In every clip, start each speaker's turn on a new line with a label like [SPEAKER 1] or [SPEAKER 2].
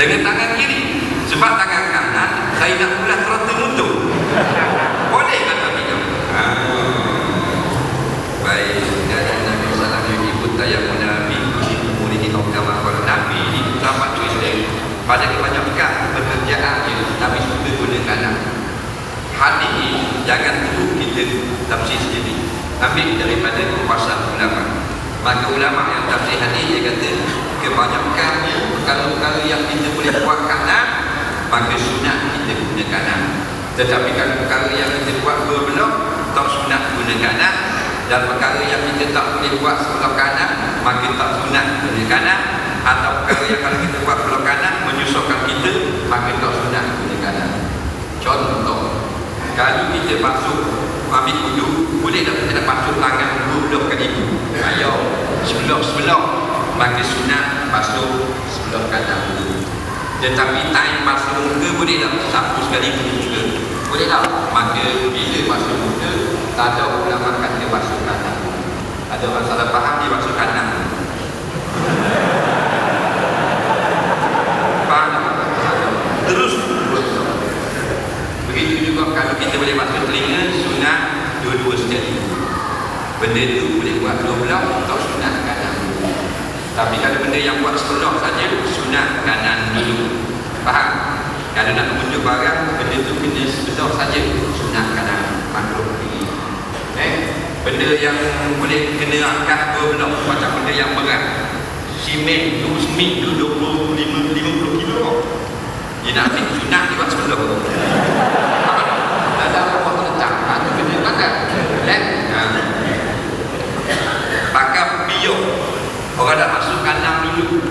[SPEAKER 1] dengan tangan kiri. Sebab tangan kanan saya nak pula throttle motor boleh kata beliau ha. baik. Dan Nabi Sallallahu Alaihi Wasallam Nabi Murid itu kama kalau Nabi ini terdapat cerita pada kebanyakan pekerjaan yang Nabi suka guna kanan hadis ini jangan dulu kita tafsir sendiri. Ambil daripada kuasa ulama. Maka ulama yang tafsir hadis dia kata kebanyakannya perkara-perkara yang kita boleh buat kanan maka sunat kita guna kanan. Tetapi kalau perkara yang kita buat belah tak sunat guna kanan. Dan perkara yang kita tak boleh buat sebelah kanan maka tak sunat guna kanan. Atau perkara yang kalau kita buat sebelah kanan menyusahkan kita maka tak sunat guna kanan. Contoh kalau kita masuk ambil wudu boleh tak kita nak masuk tangan kat ibu? Ayo sebelah-sebelah. Maka sunat masuk kanan dulu tetapi time masuk muka boleh tak? Satu sekali juga boleh tak? Maka bila masuk muka tak ada ulama kata masuk kanan ada orang salah faham dia masuk kanan tak? terus begitu juga kalau kita boleh masuk telinga sunat dua-dua sekali benda itu boleh buat dua belah atau sunat tapi kalau benda yang buat sebelah saja sunat kanan dulu. Faham? Kalau nak menunjuk barang benda itu kena sebelah saja. Sunat kanan makhluk kiri. Eh? Benda yang boleh kena angkat belah macam benda yang berat. Simen tu semit tu 20 50 50 kilo. Dia nak ambil sunat dia buat eh ha. biok. Orang dah kanan dulu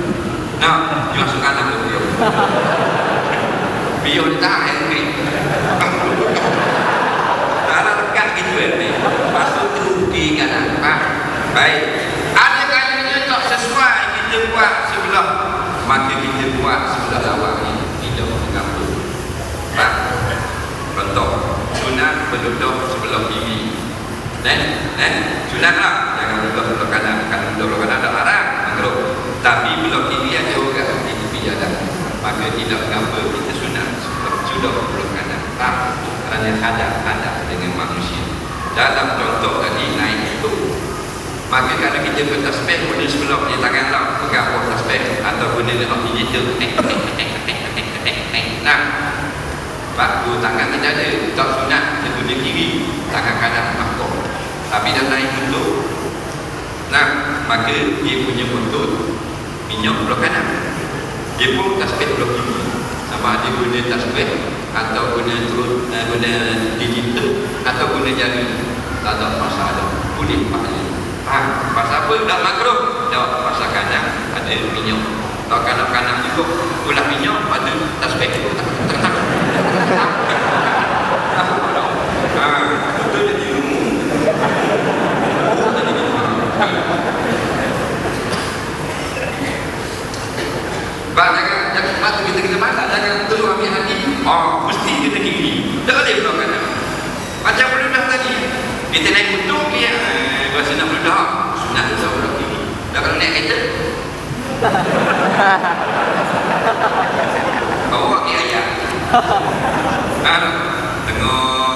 [SPEAKER 1] nah dia masuk kanan dulu biok dia tahan air kering ada dekat gitu eh masuk terus di kanan baik. Ada kalanya tak sesuai kita buat sebelah. Maka kita buat sebelah lawan ni tidak mengapa faham contoh sunat berduduk sebelah kiri. Eh eh sunat lah. Jangan duduk sebelah kanan. Kan duduk sebelah kanan. Ada larang makruh tapi belah kiri ada orang di tepi jalan maka tidak mengapa kita sunat sebelah sudah kanan tak kerana hadap-hadap dengan manusia dalam contoh tadi naik itu maka kalau kita bertasbih guna sebelah punya tangan lah pegang buah tasbih atau digital eh, eh, eh, eh, eh, eh, eh, nah sebab dua tangan kita ada tak sunat kita guna kiri tangan kanan makhluk tapi dah naik bentuk nah maka dia punya bentuk minyak belah kanan dia pun tasbih belah kiri sama ada guna tasbih atau guna turut uh, guna digital atau guna jari tak ada masalah boleh pahala faham? Pasal apa? Tak makruh. Jawab pasal kanan ada minyak. Kalau kanan kanan juga ulah minyak pada tasbih itu tak tak tak Pak jangan jangan mata kita kena masak jangan terus ambil Oh mesti kita kiri. Tak boleh belah kanan. Macam peludah tadi. Kita naik motor dia eh, bahasa nak peludah. Sunat kita belah kiri. Dah kalau naik kereta. Bawa ke ayah. Kan? Tengah